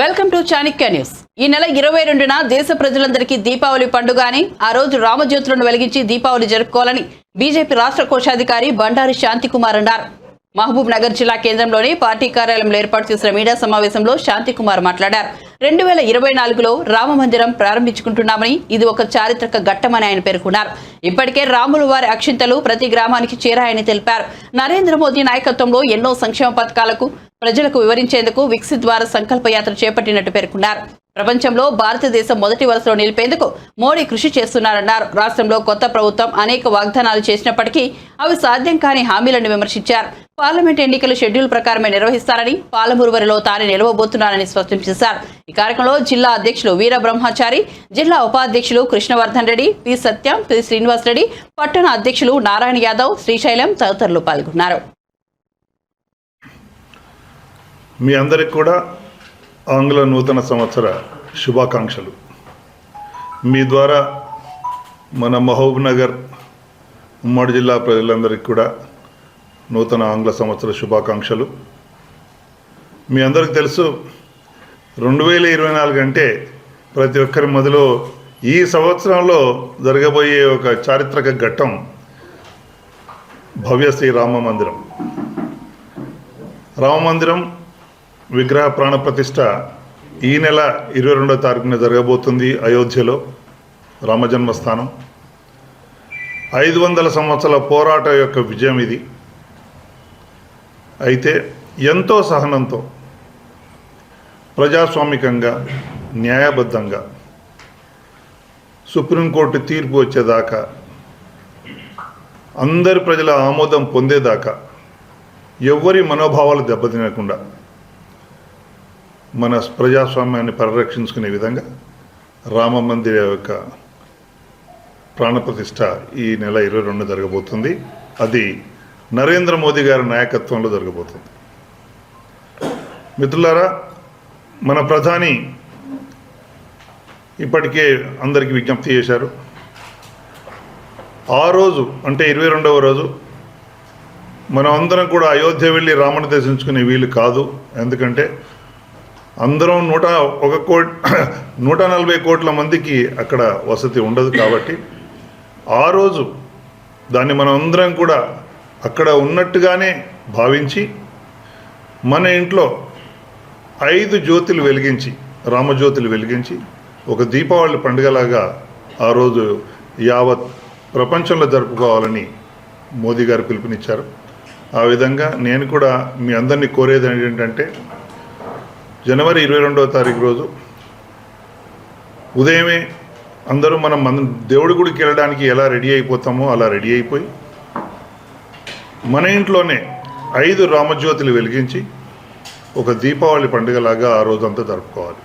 Welcome to Chanakya news. ఈ నెల ఇరవై రెండున దేశ ప్రజలందరికీ దీపావళి పండుగ అని ఆ రోజు రామజ్యోతులను వెలిగించి దీపావళి జరుపుకోవాలని బీజేపీ రాష్ట్ర కోశాధికారి బండారి శాంతికుమార్ అన్నారు. మహబూబ్ నగర్ జిల్లా కేంద్రంలోని పార్టీ కార్యాలయంలో ఏర్పాటు చేసిన మీడియా సమావేశంలో శాంతికుమార్ మాట్లాడారు. రెండు వేల ఇరవై నాలుగులో రామ మందిరం ప్రారంభించుకుంటున్నామని ఇది ఒక చారిత్రక ఘట్టమని ఆయన పేర్కొన్నారు. ఇప్పటికే రాములు వారి అక్షింతలు ప్రతి గ్రామానికి చేరాయని తెలిపారు. నరేంద్ర మోదీ నాయకత్వంలో ఎన్నో సంక్షేమ పథకాలకు ప్రజలకు వివరించేందుకు విక్సిత్ ద్వారా సంకల్ప యాత్ర చేపట్టినట్టు పేర్కొన్నారు. ప్రపంచంలో భారతదేశం మొదటి వరుసలో నిలిపేందుకు మోడీ కృషి చేస్తున్నారన్నారు. రాష్ట్రంలో కొత్త ప్రభుత్వం అనేక వాగ్దానాలు చేసినప్పటికీ అవి సాధ్యం కాని హామీలను విమర్శించారు. పార్లమెంట్ ఎన్నికలు షెడ్యూల్ ప్రకారమే నిర్వహిస్తారని పాలమూరువరిలో తానే నిలవబోతున్నారని స్పష్టం చేశారు. ఈ కార్యక్రమంలో జిల్లా అధ్యక్షులు వీర బ్రహ్మచారి జిల్లా ఉపాధ్యక్షులు కృష్ణవర్ధన్ రెడ్డి పి సత్యం పి శ్రీనివాస్ రెడ్డి పట్టణ అధ్యక్షులు నారాయణ యాదవ్ శ్రీశైలం తదితరులు పాల్గొన్నారు. మీ అందరికి కూడా ఆంగ్ల నూతన సంవత్సర శుభాకాంక్షలు. మీ ద్వారా మన మహబూబ్ నగర్ ఉమ్మడి జిల్లా ప్రజలందరికీ కూడా నూతన ఆంగ్ల సంవత్సర శుభాకాంక్షలు. మీ అందరికి తెలుసు రెండు వేల ఇరవై నాలుగు అంటే ప్రతి ఒక్కరి మొదలు ఈ సంవత్సరంలో జరగబోయే ఒక చారిత్రక ఘట్టం భవ్య శ్రీ రామ మందిరం. రామ మందిరం విగ్రహ ప్రాణ ప్రతిష్ట ఈ నెల ఇరవై రెండో తారీఖున జరగబోతుంది అయోధ్యలో రామజన్మస్థానం ఐదు వందల సంవత్సరాల పోరాట యొక్క విజయం ఇది. అయితే ఎంతో సహనంతో ప్రజాస్వామికంగా న్యాయబద్ధంగా సుప్రీంకోర్టు తీర్పు వచ్చేదాకా అందరి ప్రజల ఆమోదం పొందేదాకా ఎవ్వరి మనోభావాలు దెబ్బతినకుండా మన ప్రజాస్వామ్యాన్ని పరిరక్షించుకునే విధంగా రామ మందిర యొక్క ప్రాణప్రతిష్ఠ ఈ నెల ఇరవై రెండు జరగబోతుంది. అది నరేంద్ర మోదీ గారి నాయకత్వంలో జరగబోతుంది. మిత్రులారా మన ప్రధాని ఇప్పటికే అందరికీ విజ్ఞప్తి చేశారు. ఆ రోజు అంటే ఇరవై రెండవ రోజు మనం అందరం కూడా అయోధ్య వెళ్ళి రాముని దర్శించుకునే వీలు కాదు. ఎందుకంటే అందరం నూట ఒక కోట్ నూట నలభై కోట్ల మందికి అక్కడ వసతి ఉండదు కాబట్టి ఆ రోజు దాన్ని మనం అందరం కూడా అక్కడ ఉన్నట్టుగానే భావించి మన ఇంట్లో ఐదు జ్యోతులు వెలిగించి రామజ్యోతులు వెలిగించి ఒక దీపావళి పండుగలాగా ఆ రోజు యావత్ ప్రపంచంలో జరుపుకోవాలని మోదీ గారు పిలుపునిచ్చారు. ఆ విధంగా నేను కూడా మీ అందరినీ కోరేది ఏంటంటే జనవరి ఇరవై రెండవ తారీఖు రోజు ఉదయమే అందరూ మనం మన దేవుడి గుడికి వెళ్ళడానికి ఎలా రెడీ అయిపోతామో అలా రెడీ అయిపోయి మన ఇంట్లోనే ఐదు రామజ్యోతులు వెలిగించి ఒక దీపావళి పండుగలాగా ఆ రోజంతా జరుపుకోవాలి.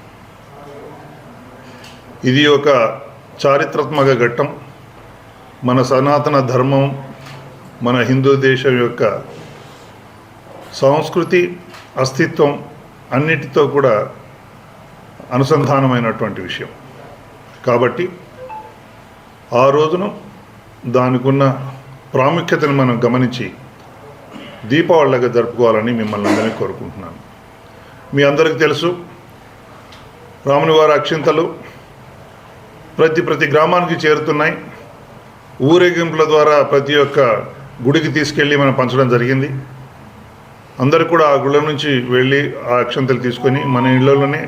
ఇది ఒక చారిత్రాత్మక ఘట్టం. మన సనాతన ధర్మం మన హిందూ దేశం యొక్క సంస్కృతి అస్తిత్వం అన్నిటితో కూడా అనుసంధానమైనటువంటి విషయం. కాబట్టి ఆ రోజును దానికున్న ప్రాముఖ్యతను మనం గమనించి దీపావళిగా జరుపుకోవాలని మిమ్మల్ని అందరినీ కోరుకుంటున్నాను. మీ అందరికీ తెలుసు రాముని వారి అక్షింతలు ప్రతి ప్రతి గ్రామానికి చేరుతున్నాయి. ఊరేగింపుల ద్వారా ప్రతి ఒక్క గుడికి తీసుకెళ్ళి మనం పంచడం జరిగింది. అందరూ కూడా ఆ గుళ్ళ నుంచి వెళ్ళి ఆ అక్షంతలు తీసుకొని మన ఇళ్ళలోనే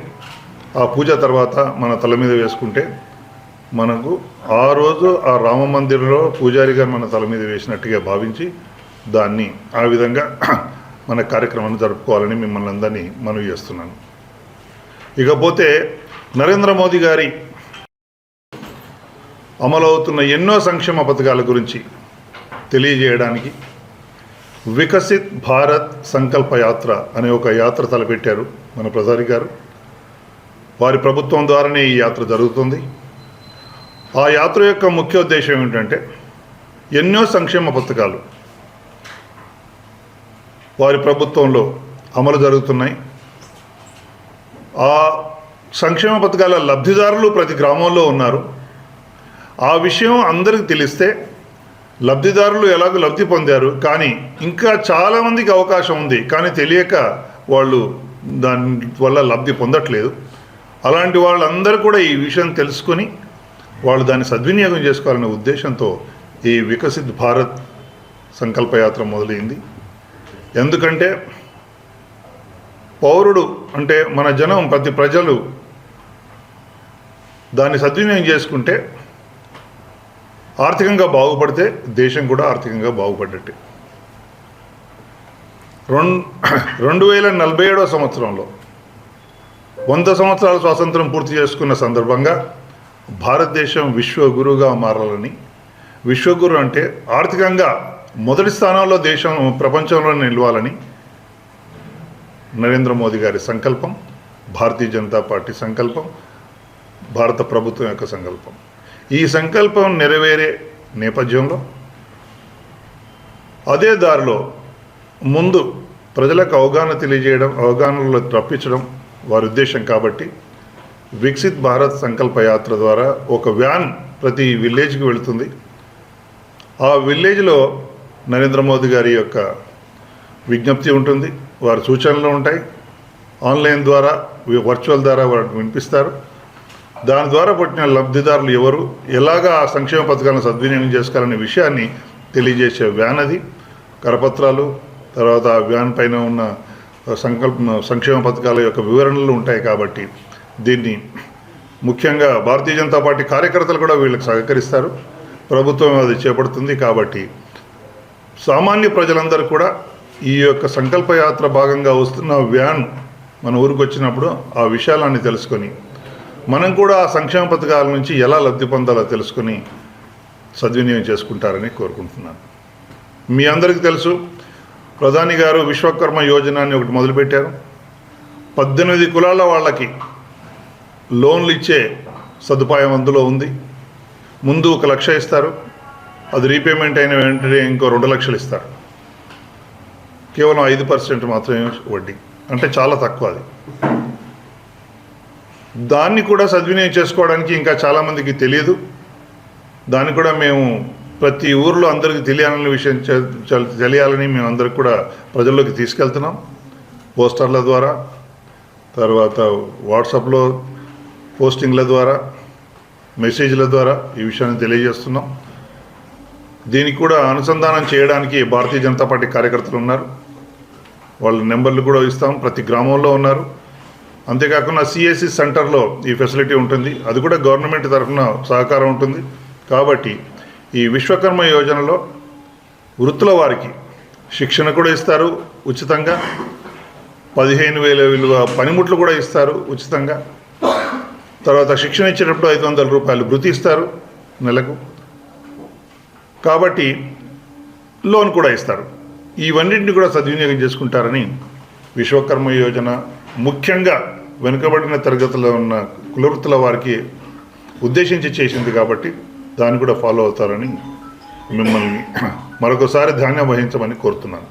ఆ పూజ తర్వాత మన తల మీద వేసుకుంటే మనకు ఆ రోజు ఆ రామ మందిరంలో పూజారి గారు మన తల మీద వేసినట్టుగా భావించి దాన్ని ఆ విధంగా మన కార్యక్రమాన్ని జరుపుకోవాలని మిమ్మల్ని అందరినీ మనవి చేస్తున్నాను. ఇకపోతే నరేంద్ర మోదీ గారి అమలవుతున్న ఎన్నో సంక్షేమ పథకాల గురించి తెలియజేయడానికి వికసిత్ భారత్ సంకల్ప యాత్ర అనే ఒక యాత్ర తలపెట్టారు మన ప్రధాని గారు. వారి ప్రభుత్వం ద్వారానే ఈ యాత్ర జరుగుతుంది. ఆ యాత్ర యొక్క ముఖ్య ఉద్దేశం ఏమిటంటే ఎన్నో సంక్షేమ పథకాలు వారి ప్రభుత్వంలో అమలు జరుగుతున్నాయి. ఆ సంక్షేమ పథకాల లబ్ధిదారులు ప్రతి గ్రామంలో ఉన్నారు. ఆ విషయం అందరికి తెలిస్తే లబ్ధిదారులు ఎలాగో లబ్ధి పొందారు? కానీ ఇంకా చాలామందికి అవకాశం ఉంది. కానీ తెలియక వాళ్ళు దాని వల్ల లబ్ధి పొందట్లేదు. అలాంటి వాళ్ళందరూ కూడా ఈ విషయం తెలుసుకొని వాళ్ళు దాన్ని సద్వినియోగం చేసుకోవాలనే ఉద్దేశంతో ఈ వికసిత్ భారత్ సంకల్పయాత్ర మొదలైంది. ఎందుకంటే పౌరుడు అంటే మన జనం ప్రతి ప్రజలు దాన్ని సద్వినియోగం చేసుకుంటే ఆర్థికంగా బాగుపడితే దేశం కూడా ఆర్థికంగా బాగుపడ్డట్టే. రెండు రెండు వేల నలభై ఏడవ సంవత్సరంలో వంద సంవత్సరాల స్వాతంత్రం పూర్తి చేసుకున్న సందర్భంగా భారతదేశం విశ్వగురుగా మారాలని విశ్వగురు అంటే ఆర్థికంగా మొదటి స్థానంలో దేశం ప్రపంచంలో నిలవాలని నరేంద్ర మోదీ గారి సంకల్పం భారతీయ జనతా పార్టీ సంకల్పం భారత ప్రభుత్వం యొక్క సంకల్పం. ఈ సంకల్పం నెరవేరే నేపథ్యంలో అదే దారిలో ముందు ప్రజలకు అవగాహన తెలియజేయడం అవగాహనలో తప్పించడం వారి ఉద్దేశం కాబట్టి వికసిత్ భారత్ సంకల్ప యాత్ర ద్వారా ఒక వ్యాన్ ప్రతి విలేజ్కి వెళుతుంది. ఆ విలేజ్లో నరేంద్ర మోదీ గారి యొక్క విజ్ఞప్తి ఉంటుంది. వారి సూచనలు ఉంటాయి. ఆన్లైన్ ద్వారా వర్చువల్ ద్వారా వారికి వినిపిస్తారు. దాని ద్వారా పుట్టిన లబ్ధిదారులు ఎవరు ఎలాగా ఆ సంక్షేమ పథకాలను సద్వినియోగం చేసుకోవాలనే విషయాన్ని తెలియజేసే వ్యాన్ అది. కరపత్రాలు తర్వాత ఆ వ్యాన్ పైన ఉన్న సంకల్ప సంక్షేమ పథకాల యొక్క వివరణలు ఉంటాయి కాబట్టి దీన్ని ముఖ్యంగా భారతీయ జనతా పార్టీ కార్యకర్తలు కూడా వీళ్ళకి సహకరిస్తారు. ప్రభుత్వం అది చేపడుతుంది కాబట్టి సామాన్య ప్రజలందరూ కూడా ఈ యొక్క సంకల్పయాత్ర భాగంగా వస్తున్న వ్యాన్ మన ఊరికి వచ్చినప్పుడు ఆ విషయాలన్నీ తెలుసుకొని మనం కూడా ఆ సంక్షేమ పథకాల నుంచి ఎలా లబ్ధి పొందాలో తెలుసుకొని సద్వినియోగం చేసుకుంటారని కోరుకుంటున్నాను. మీ అందరికీ తెలుసు ప్రధాని గారు విశ్వకర్మ యోజన అని ఒకటి మొదలుపెట్టారు. పద్దెనిమిది కులాల వాళ్ళకి లోన్లు ఇచ్చే సదుపాయం అందులో ఉంది. ముందు ఒక లక్ష ఇస్తారు. అది రీపేమెంట్ అయిన వెంటనే ఇంకో రెండు లక్షలు ఇస్తారు. కేవలం ఐదు పర్సెంట్ మాత్రమే వడ్డీ. అంటే చాలా తక్కువ అది. దాన్ని కూడా సద్వినియోగం చేసుకోవడానికి ఇంకా చాలామందికి తెలియదు. దాన్ని కూడా మేము ప్రతి ఊర్లో అందరికీ తెలియాలనే విషయం తెలియాలని మేము అందరికి కూడా ప్రజల్లోకి తీసుకెళ్తున్నాం. పోస్టర్ల ద్వారా తర్వాత వాట్సాప్లో పోస్టింగ్ల ద్వారా మెసేజ్ల ద్వారా ఈ విషయాన్ని తెలియజేస్తున్నాం. దీనికి కూడా అనుసంధానం చేయడానికి భారతీయ జనతా పార్టీ కార్యకర్తలు ఉన్నారు. వాళ్ళ నెంబర్లు కూడా ఇస్తాం. ప్రతి గ్రామంలో ఉన్నారు. అంతేకాకుండా సిఎస్సి సెంటర్లో ఈ ఫెసిలిటీ ఉంటుంది. అది కూడా గవర్నమెంట్ తరఫున సహకారం ఉంటుంది. కాబట్టి ఈ విశ్వకర్మ యోజనలో వృత్తుల వారికి శిక్షణ కూడా ఇస్తారు ఉచితంగా. పదిహేను వేల విలువ పనిముట్లు కూడా ఇస్తారు ఉచితంగా. తర్వాత శిక్షణ ఇచ్చేటప్పుడు ఐదు వందల రూపాయలు భృతి ఇస్తారు నెలకు. కాబట్టి లోన్ కూడా ఇస్తారు. ఇవన్నింటిని కూడా సద్వినియోగం చేసుకుంటారని విశ్వకర్మ యోజన ముఖ్యంగా వెనుకబడిన తరగతిలో ఉన్న కులవృత్తుల వారికి ఉద్దేశించి చేసింది కాబట్టి దాన్ని కూడా ఫాలో అవుతారని మిమ్మల్ని మరొకసారి ధాన్యం వహించమని కోరుతున్నాను.